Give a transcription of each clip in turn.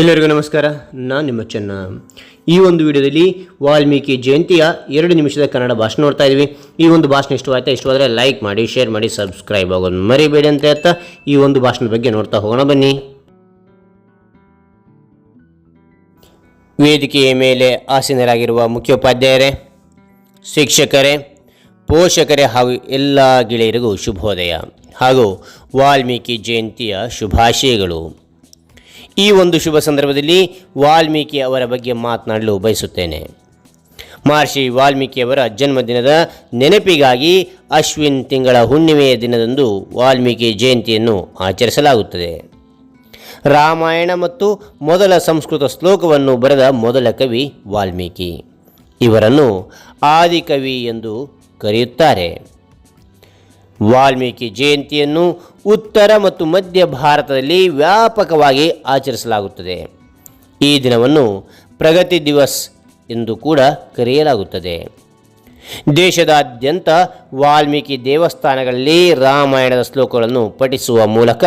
ಎಲ್ಲರಿಗೂ ನಮಸ್ಕಾರ. ನಾನು ನಿಮ್ಮ ಚೆನ್ನ. ಈ ಒಂದು ವಿಡಿಯೋದಲ್ಲಿ ವಾಲ್ಮೀಕಿ ಜಯಂತಿಯ ಎರಡು ನಿಮಿಷದ ಕನ್ನಡ ಭಾಷಣ ನೋಡ್ತಾ ಇದ್ವಿ. ಈ ಒಂದು ಭಾಷಣ ಇಷ್ಟವಾಯ್ತಾ ಇಷ್ಟವಾದರೆ ಲೈಕ್ ಮಾಡಿ ಶೇರ್ ಮಾಡಿ ಸಬ್ಸ್ಕ್ರೈಬ್ ಆಗೋದು ಮರಿಬೇಡಿ ಅಂತ ಹೇಳ್ತಾ ಈ ಒಂದು ಭಾಷಣದ ಬಗ್ಗೆ ನೋಡ್ತಾ ಹೋಗೋಣ ಬನ್ನಿ. ವೇದಿಕೆಯ ಮೇಲೆ ಆಸೀನರಾಗಿರುವ ಮುಖ್ಯೋಪಾಧ್ಯಾಯರೇ, ಶಿಕ್ಷಕರೇ, ಪೋಷಕರೇ ಹಾಗೂ ಎಲ್ಲ ಗೆಳೆಯರಿಗೂ ಶುಭೋದಯ ಹಾಗೂ ವಾಲ್ಮೀಕಿ ಜಯಂತಿಯ ಶುಭಾಶಯಗಳು. ಈ ಒಂದು ಶುಭ ಸಂದರ್ಭದಲ್ಲಿ ವಾಲ್ಮೀಕಿ ಅವರ ಬಗ್ಗೆ ಮಾತನಾಡಲು ಬಯಸುತ್ತೇನೆ. ಮಹರ್ಷಿ ವಾಲ್ಮೀಕಿಯವರ ಜನ್ಮದಿನದ ನೆನಪಿಗಾಗಿ ಅಶ್ವಿನ್ ತಿಂಗಳ ಹುಣ್ಣಿಮೆಯ ದಿನದಂದು ವಾಲ್ಮೀಕಿ ಜಯಂತಿಯನ್ನು ಆಚರಿಸಲಾಗುತ್ತದೆ. ರಾಮಾಯಣ ಮತ್ತು ಮೊದಲ ಸಂಸ್ಕೃತ ಶ್ಲೋಕವನ್ನು ಬರೆದ ಮೊದಲ ಕವಿ ವಾಲ್ಮೀಕಿ. ಇವರನ್ನು ಆದಿಕವಿ ಎಂದು ಕರೆಯುತ್ತಾರೆ. ವಾಲ್ಮೀಕಿ ಜಯಂತಿಯನ್ನು ಉತ್ತರ ಮತ್ತು ಮಧ್ಯ ಭಾರತದಲ್ಲಿ ವ್ಯಾಪಕವಾಗಿ ಆಚರಿಸಲಾಗುತ್ತದೆ. ಈ ದಿನವನ್ನು ಪ್ರಗತಿ ದಿವಸ್ ಎಂದು ಕೂಡ ಕರೆಯಲಾಗುತ್ತದೆ. ದೇಶದಾದ್ಯಂತ ವಾಲ್ಮೀಕಿ ದೇವಸ್ಥಾನಗಳಲ್ಲಿ ರಾಮಾಯಣದ ಶ್ಲೋಕಗಳನ್ನು ಪಠಿಸುವ ಮೂಲಕ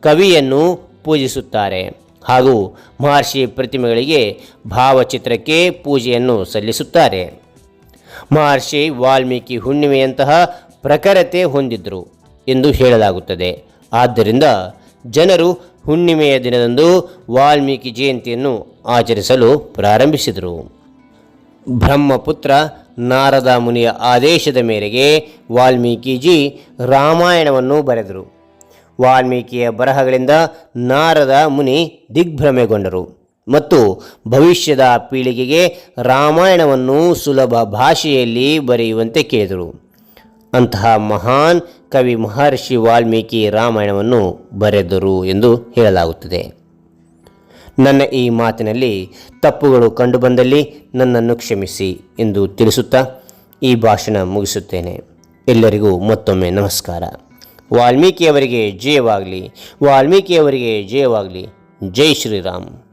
ಕವಿಯನ್ನು ಪೂಜಿಸುತ್ತಾರೆ. ಹಾಗೂ ಮಹರ್ಷಿ ಪ್ರತಿಮೆಗಳಿಗೆ ಭಾವಚಿತ್ರಕ್ಕೆ ಪೂಜೆಯನ್ನು ಸಲ್ಲಿಸುತ್ತಾರೆ. ಮಹರ್ಷಿ ವಾಲ್ಮೀಕಿ ಹುಣ್ಣಿಮೆಯಂತಹ ಪ್ರಖರತೆ ಹೊಂದಿದ್ದರು ಎಂದು ಹೇಳಲಾಗುತ್ತದೆ. ಆದ್ದರಿಂದ ಜನರು ಹುಣ್ಣಿಮೆಯ ದಿನದಂದು ವಾಲ್ಮೀಕಿ ಜಯಂತಿಯನ್ನು ಆಚರಿಸಲು ಪ್ರಾರಂಭಿಸಿದರು. ಬ್ರಹ್ಮಪುತ್ರ ನಾರದ ಮುನಿಯ ಆದೇಶದ ಮೇರೆಗೆ ವಾಲ್ಮೀಕಿಜಿ ರಾಮಾಯಣವನ್ನು ಬರೆದರು. ವಾಲ್ಮೀಕಿಯ ಬರಹಗಳಿಂದ ನಾರದ ಮುನಿ ದಿಗ್ಭ್ರಮೆಗೊಂಡರು ಮತ್ತು ಭವಿಷ್ಯದ ಪೀಳಿಗೆಗೆ ರಾಮಾಯಣವನ್ನು ಸುಲಭ ಭಾಷೆಯಲ್ಲಿ ಬರೆಯುವಂತೆ ಕೇಳಿದರು. ಅಂತಹ ಮಹಾನ್ ಕವಿ ಮಹರ್ಷಿ ವಾಲ್ಮೀಕಿ ರಾಮಾಯಣವನ್ನು ಬರೆದರು ಎಂದು ಹೇಳಲಾಗುತ್ತದೆ. ನನ್ನ ಈ ಮಾತಿನಲ್ಲಿ ತಪ್ಪುಗಳು ಕಂಡುಬಂದಲ್ಲಿ ನನ್ನನ್ನು ಕ್ಷಮಿಸಿ ಎಂದು ತಿಳಿಸುತ್ತಾ ಈ ಭಾಷಣ ಮುಗಿಸುತ್ತೇನೆ. ಎಲ್ಲರಿಗೂ ಮತ್ತೊಮ್ಮೆ ನಮಸ್ಕಾರ. ವಾಲ್ಮೀಕಿಯವರಿಗೆ ಜಯವಾಗಲಿ. ವಾಲ್ಮೀಕಿಯವರಿಗೆ ಜಯವಾಗಲಿ. ಜೈ ಶ್ರೀರಾಮ್.